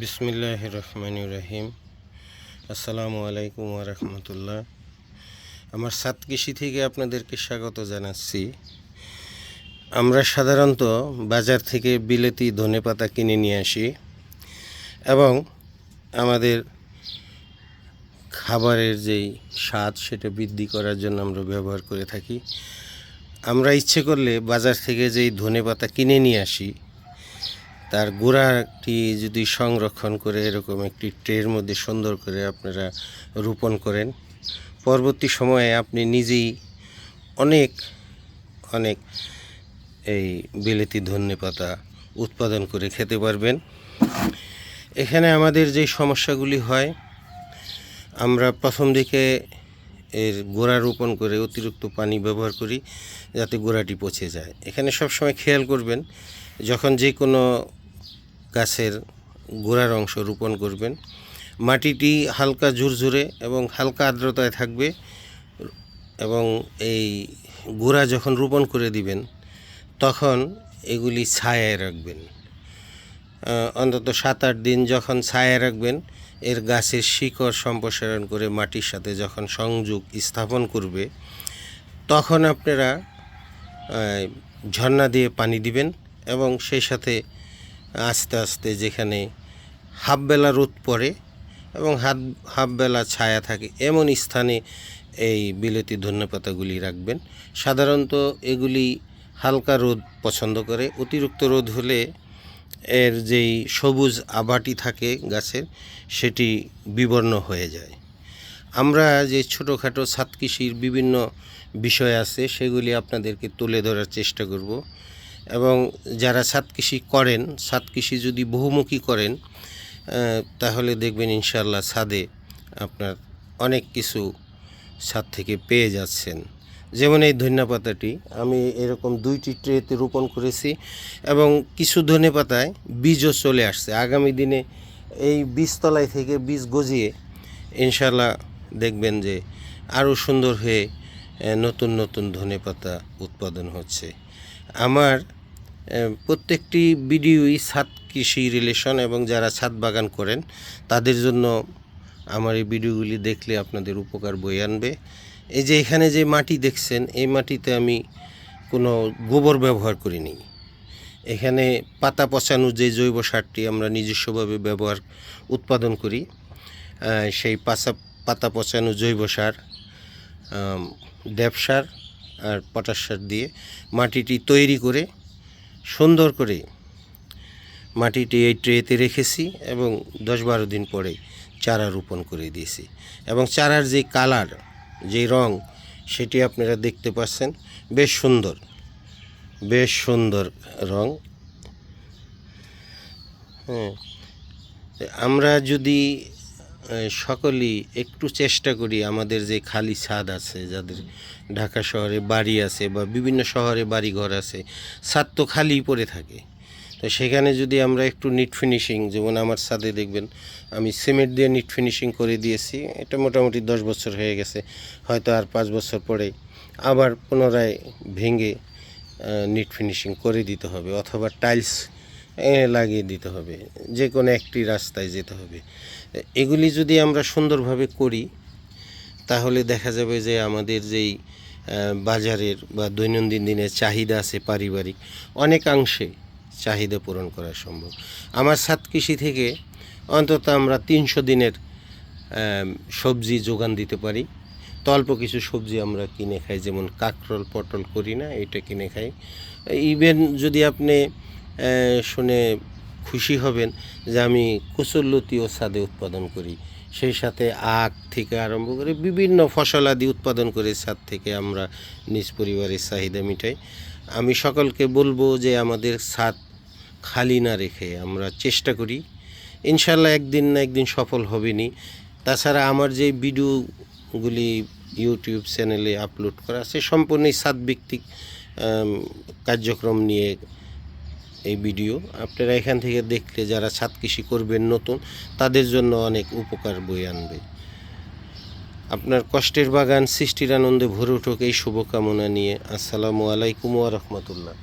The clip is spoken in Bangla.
বিসমিল্লাহ রহমান রহিম। আসসালামু আলাইকুম রহমতুল্লাহ। আমার সাত কৃষি থেকে আপনাদেরকে স্বাগত জানাচ্ছি। আমরা সাধারণত বাজার থেকে বিলেতি ধনেপাতা কিনে নিয়ে আসি এবং আমাদের খাবারের যেই স্বাদ সেটা বৃদ্ধি করার জন্য আমরা ব্যবহার করে থাকি। আমরা ইচ্ছে করলে বাজার থেকে যেই ধনেপাতা কিনে নিয়ে আসি তার গোড়াটি যদি সংরক্ষণ করে এরকম একটি ট্রের মধ্যে সুন্দর করে আপনারা রোপণ করেন, পরবর্তী সময়ে আপনি নিজেই অনেক অনেক এই বিলেতি ধনে পাতা উৎপাদন করে খেতে পারবেন। এখানে আমাদের যে সমস্যাগুলি হয়, আমরা প্রথম দিকে এর গোড়া রোপণ করে অতিরিক্ত পানি ব্যবহার করি, যাতে গোড়াটি পচে যায়। এখানে সবসময় খেয়াল করবেন, যখন যে কোনো গাছের গোড়ার অংশ রোপণ করবেন। মাটিটি হালকা ঝুরঝুরে এবং হালকা আর্দ্রতায় থাকবে এবং এই গোড়া যখন রোপণ করে দিবেন, তখন এগুলি ছায়ায় রাখবেন। অন্তত সাত আট দিন যখন ছায়া রাখবেন, এর গাছের শিকড় সম্প্রসারণ করে মাটির সাথে যখন সংযোগ স্থাপন করবে, তখন আপনারা ঝর্ণা দিয়ে পানি দিবেন এবং সেই সাথে আস্তে আস্তে যেখানে হাফ বেলা রোদ পড়ে এবং হাত হাফ বেলা ছায়া থাকে, এমন স্থানে এই বিলেতি ধন্যপাতাগুলি রাখবেন। সাধারণত এগুলি হালকা রোদ পছন্দ করে। অতিরিক্ত রোদ হলে এর যেই সবুজ আবাটি থাকে গাছের, সেটি বিবর্ণ হয়ে যায়। আমরা যে ছোটোখাটো ছাদ কৃষির বিভিন্ন বিষয় আছে, সেগুলি আপনাদেরকে তুলে ধরার চেষ্টা করব। এবং যারা সাত কৃষি করেন সাত কৃষি যদি বহুমুখী করেন তাহলে দেখবেন ইনশাল্লাহ ছাদে আপনার অনেক কিছু ছাদ থেকে পেয়ে যাচ্ছেন। যেমন এই ধনিয়া পাতাটি, আমি এরকম দুইটি ট্রেতে রোপণ করেছি এবং কিছু ধনে পাতায় বীজও চলে আসছে। আগামী দিনে এই বীজতলায় থেকে বীজ গজিয়ে ইনশাল্লাহ দেখবেন যে আরও সুন্দর হয়ে নতুন নতুন ধনে পাতা উৎপাদন হচ্ছে। আমার প্রত্যেকটি ভিডিওই ছাদ কৃষি রিলেশন এবং যারা ছাদ বাগান করেন তাদের জন্য আমার এই ভিডিওগুলি দেখলে আপনাদের উপকার বই আনবে। এই যে এখানে যে মাটি দেখছেন এই মাটিতে আমি কোনো গোবর ব্যবহার করিনি। এখানে পাতা পচানো যে জৈব সারটি আমরা নিজস্বভাবে ব্যবহার উৎপাদন করি সেই পাশা পাতা পচানো জৈব সার আম, ড্যাপ সার আর পটাশ সার দিয়ে মাটিটি তৈরি করে সুন্দর করে মাটিটি এই ট্রেতে রেখেছি এবং দশ বারো দিন পরে চারা রোপণ করে দিয়েছি। এবং চারার যে কালার, যে রং, সেটি আপনারা দেখতে পাচ্ছেন। বেশ সুন্দর বেশ সুন্দর রং। হ্যাঁ আমরা যদি সকলেই একটু চেষ্টা করি আমাদের যে খালি ছাদ আছে, যাদের ঢাকা শহরে বাড়ি আছে বা বিভিন্ন শহরে বাড়ি ঘর আছে, ছাদ তো খালি পড়ে থাকে। তো সেখানে যদি আমরা একটু নিট ফিনিশিং যেমন আমার ছাদে দেখবেন, আমি সিমেন্ট দিয়ে নিট ফিনিশিং করে দিয়েছি, এটা মোটামুটি দশ বছর হয়ে গেছে, হয়তো আর পাঁচ বছর পরে আবার পুনরায় ভেঙে নিট ফিনিশিং করে দিতে হবে, অথবা টাইলস লাগিয়ে দিতে হবে যে কোনো একটি রাস্তায় যেতে হবে। এগুলি যদি আমরা সুন্দরভাবে করি, তাহলে দেখা যাবে যে আমাদের যেই বাজারের বা দৈনন্দিন দিনের চাহিদা আছে পারিবারিক, অনেকাংশে চাহিদা পূরণ করা সম্ভব। আমার সাত কৃষি থেকে অন্তত আমরা তিনশো দিনের সবজি যোগান দিতে পারি। তো অল্প কিছু সবজি আমরা কিনে খাই, যেমন কাঁকরোল, পটল করি না, এটা কিনে খাই। ইভেন যদি আপনি শুনে খুশি হবেন যে আমি কুচুল্লতিও ছাদে উৎপাদন করি। সেই সাথে আখ থেকে আরম্ভ করে বিভিন্ন ফসলাদি উৎপাদন করে ছাদ থেকে আমরা নিজ পরিবারের চাহিদা মিটাই। আমি সকলকে বলব যে আমাদের ছাদ খালি না রেখে আমরা চেষ্টা করি। ইনশাল্লাহ একদিন না একদিন সফল হবেনি তাছাড়া আমার যে ভিডিওগুলি ইউটিউব চ্যানেলে আপলোড করা আছে সম্পূর্ণই সাত ভিত্তিক কার্যক্রম নিয়ে এই ভিডিও। আপনারা এখান থেকে দেখলে যারা ছাদ কৃষি করবেন নতুন, তাদের জন্য অনেক উপকার বই আনবে। আপনার কষ্টের বাগান সৃষ্টির আনন্দে ভরে উঠুক এই শুভকামনা নিয়ে। আসসালামু আলাইকুম ওয়া রাহমাতুল্লাহ।